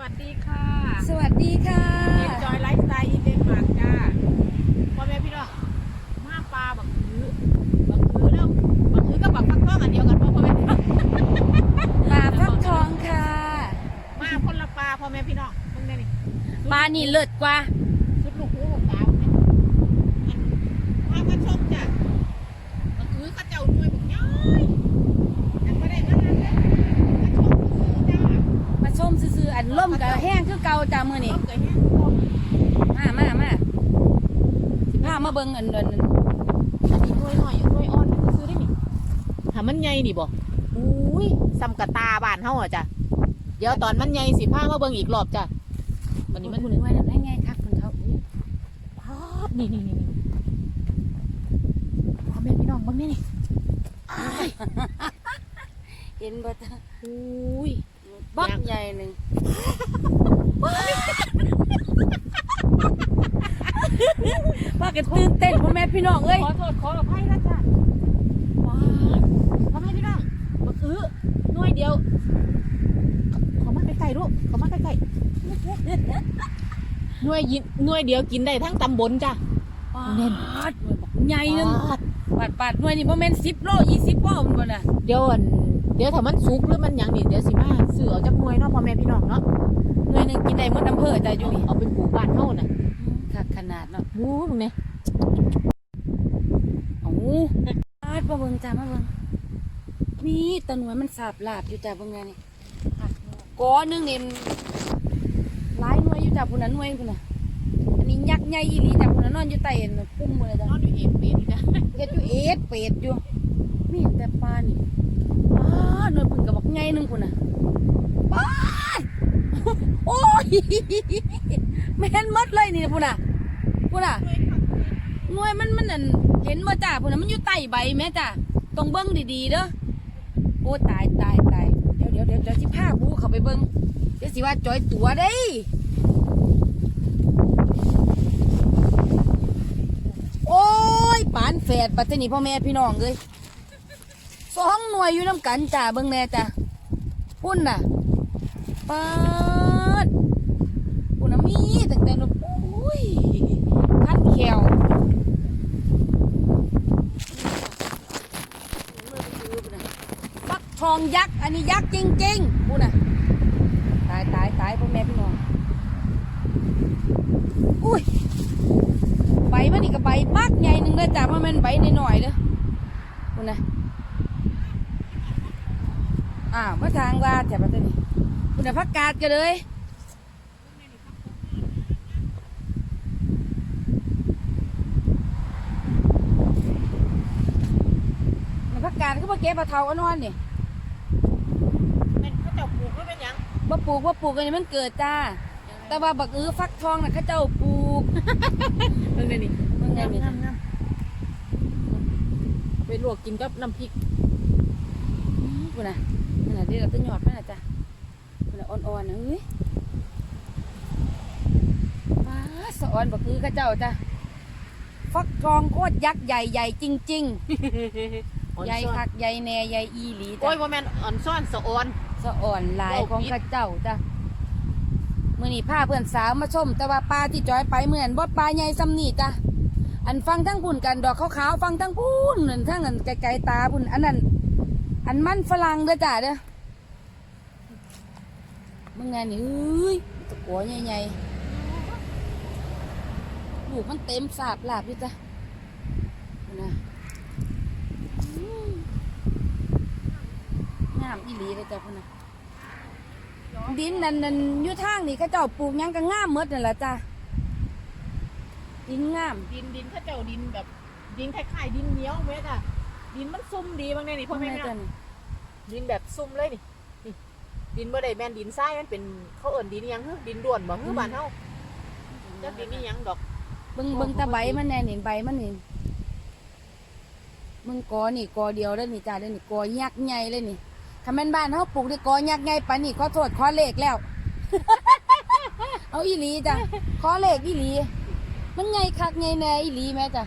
วัสดีค่ะสวัสดีค่ะเอ็นจอยไลฟ์สไตล์อีเดนมาร์กจ้าพ่อแม่พี่น้องมาปลาบักคือบักคือเนาะบักคือกับบักฟักทองอันเดียวกันพ่อพ่อแม่พี่น้องปลาฟักทองค่ะ มาคนละปลาพ่อแม่พี่น้องมึงได้นี่ปลานี่เลิศกว่าชุดลูกหูของตาเนี่ยอันพามาชมจ้ะบักคือเขาเจ้าด้วยบักย้อยอันก็ได้มาแล้วจ้ะมาชมซื้อจ้า มาส้มซื่อๆอันล่มกับแห้งคือ เก่าจ้ามื้อนี้เอาเกิดแห้งลมมามามาสิพามาเบิ่งอันนั้นอันนี้ถ้วยหน่อยถ้วยอ่อนซื้อได้นี่ถ้ามันใหญ่นี่บ่อุ้ยซ้ำกะตาบ้านเฮาอะจ้ะเดี๋ยวตอนมันใหญ่สิพามาเบิ่งอีกรอบจ้ะวันนี้มันคุณว่าได้ไงครับคุณเขาพาดนี่นี่นี่นี่พ่อแม่พี่น้องเบิ่งนี่นี่อ้ายเห็นบ่จ้าอุ้ยบักใหญ่หนึง ว่ากันตื่นเต้นพ่อแม่พี่น้องเอ้ยขอโทษขออภัยนะจ้ะว้าวพ่อแม่พี่น้องบักอื้อหน่วยเดียวเขอมาใกล้ๆลูกเขอมาใกล้ๆหน่วยยินหน่วยเดียวกินได้ทั้งตำบลจ้ะแน่นปาดหน่วยบักใหญ่หนึงปาดปาดปาดหน่วยนี่บ่แม่น10โล20โลมันบ่น่ะเดี๋ยวอันเดี๋ยวถ้ามันสุกหรือมันหยังนี่เดี๋ยวสิมาซื้อเอาจากหน่วยเนาะพ่อแม่พี่น้องเนาะห น่วยหนึงกินได้หมดอำเภอจ้ะอยู่นี่เอาไปปลูกบ้านเฮาน่ะคักขนาดเนาะวู้มึงเนี่ยเอาปาดมาเบิ่งจ้ามาเบิ่งมีแตะหน่วยมันสาบลาบอยู่จ้าเบิ่งแน่นี่กอหนึงนี่หลายหน่วยอยู่จ้าพุ่นน่ะหน่วยพุ่นน่ะอันนี้ยักษ์ใหญ่อีหลีจ้าพุ่นน่ะนอนอยู่ใต้อันนั้นปุ่มเลยจ้ะนอนอยู่เองเปลี่ยนจ้ะเฮ็ดอยู่เอ็ดเป็ดอยู่มีเห็นแต่ปลานี่ปลาหน่วยพุ่นก็บักใหญ่หนึงพุ่นน่ะปาด โอ้ยแม่นหมดเลยนี่พุ่นน่ะพุ่นน่ะหน่วยมันมันนั่นเห็นว่าจ้าพุ่นน่ะมันอยู่ใต้ใบแม่จ้าต้องเบิ้งดีๆเด้อโอ้ตายตายตายเดี๋ยวเดี๋ยวเดี๋ยวเดี๋ยวสิพาบูเข้าไปเบิ้งเดี๋ยวสิว่าจอยตัวได้โอ้ยปานแฝดปัตตานีพ่อแม่พี่น้องเลยสองหน่วยอยู่น้ำกันจ้าเบิ้งแน่จ้าพุ่นน่ะ ปาดพุ่นะมีตั้งแต่นู่นโอ้ยขั้นแขวฟักทองยักษ์ อันนี้ยักษ์จริงๆพูดนะตายตายตายพ่อแม่พี่น้อง อุ้ย ใบมันนี่ก็ใบบักใหญ่หนึ่งเลยจ้ะพ่อแม่นใบหน่อยๆเด้อพูดนะอ้าวมาทางว่าแต่ปัตตานีพูด นะพักกาดกันเลยน่ะพักกาดก็มาเก็บปลาเทาอันนอนนี่เป็นเขาเจ้าปลูกหรือเป็นหยังบ่ปลูกบ่ปลูกอันนี้มันเกิดจ้า แต่ว่าบักอื้อฟักทองน่ะเขาเจ้าปลูกเบิ่งได้นี่เบิ่งแน่นี่งามงามไปลวกกินกับน้ำพริกพูดน่ะนั่นน่ะเดี๋ยวเราจะหยอดมันน่ะจ้ะพูดน่ะ อ่อนๆนะเอ้ยป้าสะออนบักอื้อเขาเจ้าจ้ะฟักทองโคตรยักษ์ใหญ่ใหญ่จริง ๆ ใหญ่คักใหญ่แน่ใหญ่อีหลีโอ้จ้ะยบ่แม่นอ่อนซ่อนสะออน สะอ่อนหลายของเข้าเจ้าจ้ะมื่อนี้พาเพื่อนสาวมาชม แต่ว่าปลาที่จอยไปเหมือนบ่ปลาใหญ่ซ้ำนี่จ้ะอันฟังทั้งพุ่นกันดอกขาวๆฟังทั้งพุ่นนั่นทั้งอันไกลๆตาพุ่นอันนั้นอันมันฝรั่งเด้อจ้ะเด้อ มึงไงนี่เอ้ยตะกัวใหญ่ๆลูกมันเต็มสาบลาบอยู่จ้ะพุ่นนะอื้องามอีหลีเลยจ้ะพุ่นนะดินนั่นนั่นอยู่ทางนี่เขาเจ้าปลูกหยังก็งามหมดนั่นแหละจ้ะดินงาม ดินดินเขาเจ้าดินแบบ ดินคล้ายๆดินเหนียวเว้ยจ้ะดินมันซุ่มดีบางแน่นี่พ่อแม่แม่พี่น้จ้ะองนี่ดินแบบซุ่มเลยนี่นี่ ดินบ่ได้แม่นดินทรายมันเป็นเขาเอิ้นดินอิหยังฮึดินด้วนบ่ฮึบ้านเฮาจักดินนี่ยังดอกเบิ่งเบิ่งแตะใบมันแน่นี่ใบมันนี่มึงกอนี่กอเดียวแล้วนี่จ้าเด้อนี่กอยักษ์ใหญ่เลยนี่ถ้าแม่นบ้านเฮาปลูกนี่กอยักษ์ใหญ่ปานนี่ขอโทษขอเลขแล้ว เอาอีหลีจ้ะขอเลขอีหลี มันใหญ่คักใหญ่แน่อีหลีแม่จ้ะ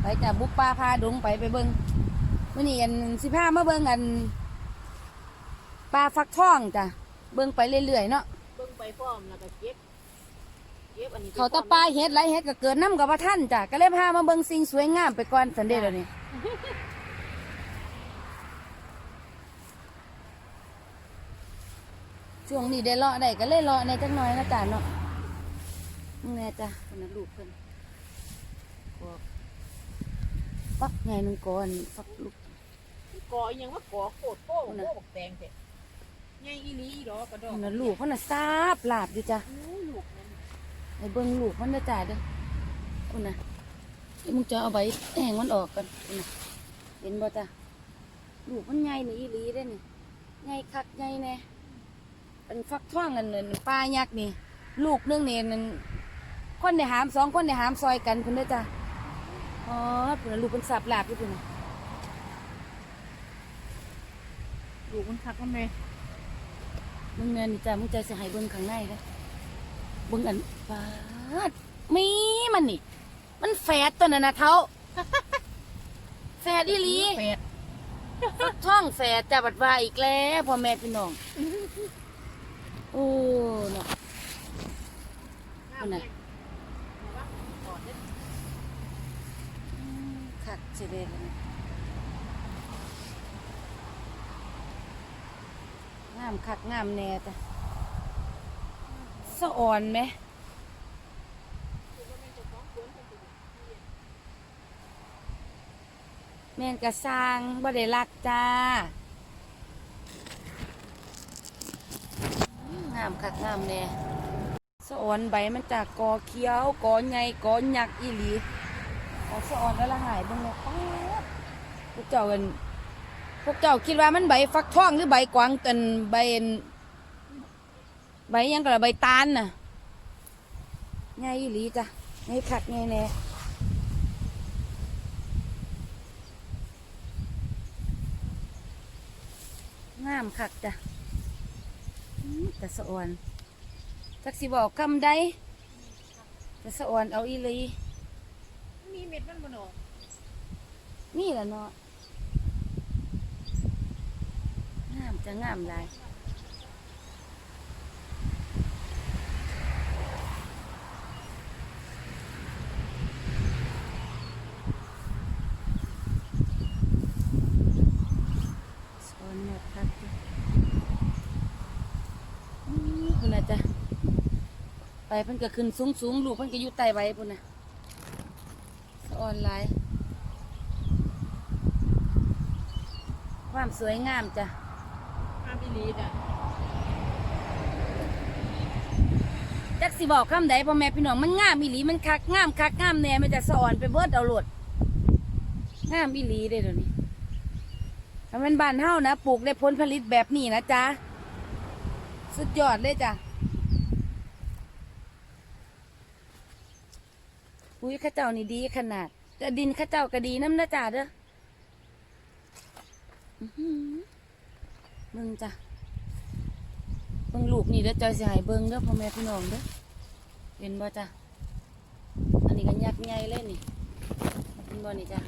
ไปจ้ะบุกป่าพาดงไปไปเบิ่ง มื้อนี้อันสิพามาเบิ่งอันปลาฟักทองจ้ะเบิ่งไปเรื่อยๆเนาะเบิ่งไปพร้อมแล้วก็เก็บเก็บอันนี้ไปเขาตะปลาเฮ็ดไรเฮ็ดก็เกิดน้ำกับพระท่านจ้ะก็เลยพามาเบิ่งสิ่งสวยงามไปก่อนสันเดย์เดี๋ยวนี้ช่วงนี้ได้เลาะได้ก็เลยเลาะในจักหน่อยนะจ๊ะเนาะมึงแน่จ้ะคนนั้นลูกเพิ่นบอก ปักไงนึงก่อนฟักลูกกออีหยังว่าก่อโคตรโป้โป้บักแตงแท้ใหญ่อีหลีอีดอกกระดอคกนั่นลูกเพิ่นน่ะซาบลาบอยู่จ้ะอู้ลูกนั่นให้เบิ่งลูกมันเด้อจ้าเด้อคุณน่ะมึงจะเอาใบแห้งมันออกกันคุณน่ะเห็นบ่จ้ะลูกมันใหญ่นี่อีหลีเด้นี่ใหญ่คักใหญ่แน่เป็นฟักทองอันนั้นปลายักษ์นี่ ลูกหนึงเนี่ยนั่นคนได้หามสองคนได้หามซอยกันคุณเด้อจ้ะ อ๋อเพิ่นนะลูกเพิ่นสับลาบอยู่พุ่นน่ะลูกมันคักมันแม่มึงเนี่ยนี่จ้ะมึงจะสิให้เบิ่งข้างในเด้อเบิ่งอันปาดมีมันนี่ มันแฝดตัวนั้นน่ะเท้าแฝดอีหลีแปดฟักท่องแฝดจับบัดว่าอีกแล้วพ่อแม่พี่น้อง โอ้เนาะเอาน่ะกอดเด้อ ขัดเสยเด็จเลยงามคักงามแน่จ้ะสะอ่อนไหมแม่นกระสร้างบ่ได้รักจ้างามคักงามแน่สะอ่อนใบมันจากกอเขียวกอใหญ่กอหยักอีหลี เอาสะออนแล้วละหายเบ้างเนี่ยพวกเจ้ากันพวกเจ้าคิดว่ามันใบฟักทองหรือใบกวางเตันใบใบยังกระใบตาลน่ะไงอีหลีจ้ะไงขัดไงแน่งามคักจ้ะอื้อแต่สะออนจักสิบอกคำใดแต่สะออนเอาอีหลี มีเม็ดมันบ่เนาะนี่แหละเนาะงามจะงามหลายไปเพิ่นก็ขึ้นสูงสูงๆลูกเพิ่นก็อยู่ใต้ใบพุ่นน่ะสะ ออนหลายความสวยงามจ้ะงามอีหลีจ้ะจักสิบอกคำใดพ่อแม่พี่น้องมันงามอีหลีมันคักงามคักงามแน่มันจะสะอ่อนไปเบิดเอาโลดงามอีหลีเด้เดี๋ยวนี้ถ้ามันบ้านเฮานะปลูกได้ผลผลิตแบบนี้นะจ๊ะสุดยอดเลยจ้ะ อุ้ยข้าเจ้านี่ดีขนาดแต่ดินข้าเจ้าก็ดีน้ำนะจ๊ะเด้อมึงจ้ะเบิ่งลูกนี่เด้อจอยสิให้เบิ่งเด้อพ่อแม่พี่น้องเด้อเห็นบ่จ้ะอันนี้ก็ยักษ์ใหญ่เลยนี่เห็นบ่นี่จ้ะ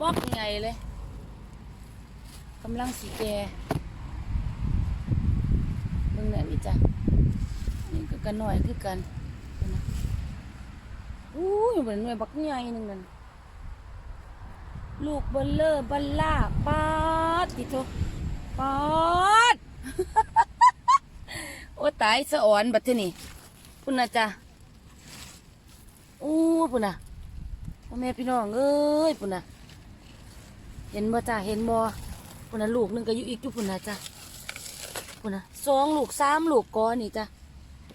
บอกใหญ่เลยกำลังสีแก่เบิ่งนั่นนี่จ้ะนี่ก็กันหน่อยคือกันน อู้ยเหมือนหน่วยบักใหญ่หนึงนั่นลูกเบลเลอร์บัลล่าปาดติโตปาดโอ้ตายสะอ่อนบัดทีนี่พุ่นนะจ้ะอู้พุ่นนะพ่อแม่พี่น้องเอ้ยพุ่นนะเห็นบ่จ้ะเห็นบ่พุ่นนะลูกหนึงก็อยู่อีกอยู่พุ่นนะจ้ะพุ่นนะสองลูกสามลูกก้อนนี่จ้ะ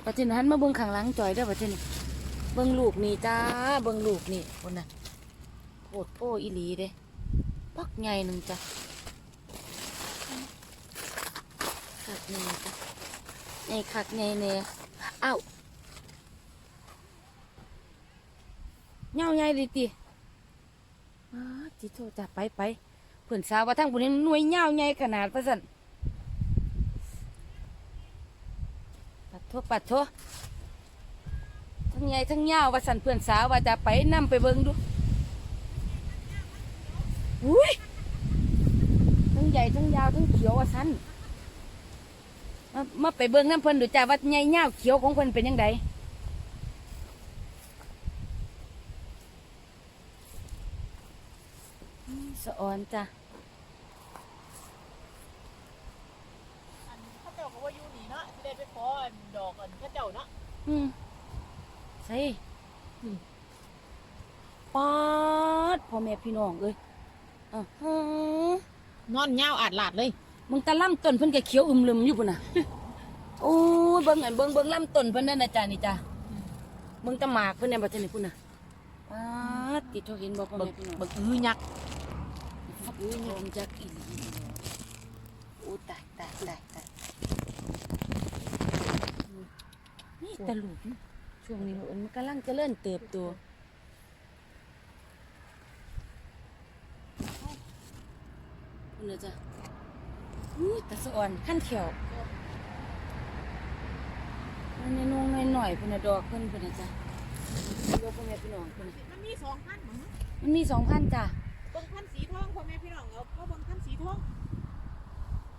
บัดทีนี้หันมาเบิ่งข้างหลังจอยเด้อบัดทีนี้ เบิ่งลูกนี่จ้า เบิ่งลูกนี่พุ่นนะโคตรโพอีหลีเด้ปักใหญ่หนึ่งจ้ะขัดหนึ่งจ้ะในคักในเนอ้าวเงาใหญ่เลยติอ้าจิโทจับไปไปเพื่อนสาวว่าทั้งบุญหน่วยเงาใหญ่ขนาดประสันปัดโทปัดโท ทั้งใหญ่ทั้งเงาวว่าสันเพื่อนสาวว่าจะไปนำไปเบิ่งดูอุ้ยทั้งใหญ่ทั้งยาวทั้งเขียวว่าสันมามาไปเบิ่งน้ำเพิ่นดูจ้าว่าใหญ่ยาวเขียวของเพิ่นเป็นยังไงสะออนจ้ะ อันเขาเจ้าก็ว่าอยู่นี่เนาะที่ได้ไปขออันดอกอันเขาเจ้าเนาะ อืม ใช่ปาดพ่อแม่พี่น้องเอ้ยอ่าฮะนอนยาวอาดลาดเลย มึงตะล่ำต้นเพิ่นก็เขียวอึมลืมอยู่พุ่นน่ะ โอ้ยเบิ่งอันเบิ่งเบิ่งล่ำต้นเพิ่นนั่นนะจ้านี่จ้าเบิ่งแตะหมากเพิ่นเนี่ยบัดนี้พุ่นน่ะปาดติดเท่าเห็นบ่พ่อเบิแม่กพี่น้องเบิกอื้อยักษ์อุ้ยยอมจักอีหลีโอ้ตายตายตายตายนี่ตะลุก ช่วงนี้มันกำลังเจริญเติบโตพุ่นน่ะจ้ะอุ้ยตาสะอ่อนขั้นเขียวมันนนุ่งหน่อยๆเพิ่นน่ะดอกเพิ่นเพิ่นน่ะจ้ะดอกพ่อแม่พี่น้องเพิ่นน่ะมันมีสองพันมั้งมันมีสองพันจ้ะเบิ่งพันสีทองพ่อแม่พี่น้องเอาเอาเบิ่งพันสีทอง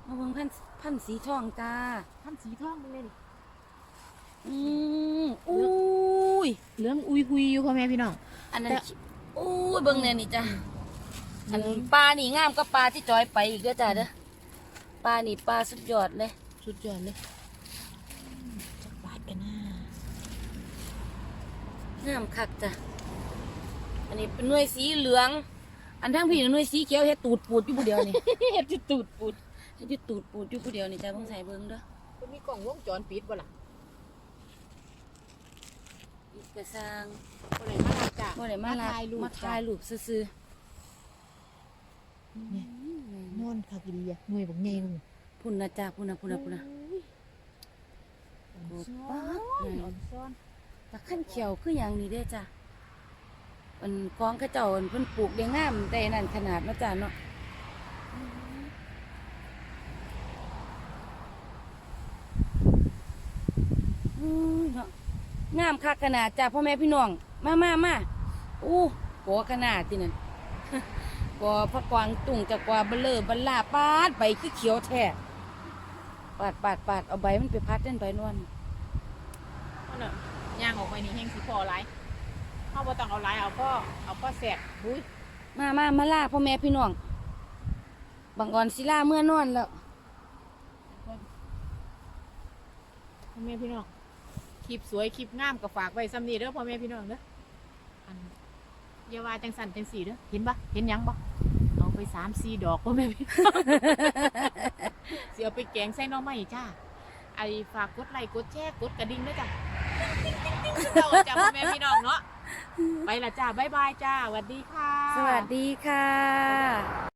มาเบิ่งพันพันสีทองจ้า พันสีทองเบิ่งเลยดิ อืมอุ้ยเหลืองอุยหุยอยู่พ่อแม่พี่น้อง อันนั้นแต่อุ้ยเบิ่งแน่นี่จ้ะอันปลานี่งามก็ปลาที่จอยไปอีกเด้อจ้ะเด้อปลานี่ปลาสุดยอดเลยสุดยอดเลยจักบาทกันนะงามคักจ้ะอันนี้เป็นหน่วยสีเหลือง อันทั้งพี่น่ะหน่วยสีเขียวเฮ็ดตูดปูดอยู่ผู้เดียวนี่ เฮ็ดจะตูดปูดเฮ็ดอยู่ตูดปูดอยู่ผู้เดียวนี่จ้ะเบิ่งใส่เบิ่งเด้อมันมีกล่องวงจรปิดบ่ล่ะ อี กกระสร้างบ่ได้มาลาจ้ะบ่ได้มาลาถ่ายรูปมาถ่ายรูปซื่อเนี่ยๆนอนคากิดีอะหน่วยบักใหญ่มึงพุ่นนะจ้าพุ่นนะพุ่นนะพุ่นนะอ่อนโอ้ซ้ป๊าอดนอ่อนซ้อนตะขั้นเขียวคืออย่างนี้เด้อจ้ะมันกองเข้าเจ้าอันเพิ่นปลูกได้งามได้นั่นขนาดเนาะจ้าเนาะอืมเนาะ งามคักขนาดจ้าพ่อแม่พี่น้อง มามามาอู้กอขนาดที่นั่นกอพระกวางตุ่งจากกว่าเบลเลอบัลลาปาดใบคือเขียวแท้ปาดปาดปาดเอาใบมันไปพัดเล่นใบนวลนั่นน่ะย่างออกไปนี่แห้งสิพอหลายเฮาบ่ต้องเอาหลายเอาพ่อเอาพ่อแสกบุ้ยมามามาล่าพ่อแม่พี่น้องบางอ่อนสิล่าเมื่อนอนแล้วพ่อแม่พี่น้อง คลิปสวยคลิปงามก็ฝากไว้ซ้ำนี้เด้อพ่อแม่พี่น้องเด้ออันอย่าว่าจังสันจังสีเด้อเห็นปะเห็นหยังปะเอาไปสามสี่ดอกพ่อแม่พี่น้องสิเอาไปแกงใส่หน่อไม้จ้าไอฝากกดไลค์กดแชร์กดกระดิ่งด้วยจ้ะเราจ้าพ่อแม่พี่น้องเนาะไปละจ้าบ๊ายบายจ้าสวัสดีค่ะ สวัสดีค่ะ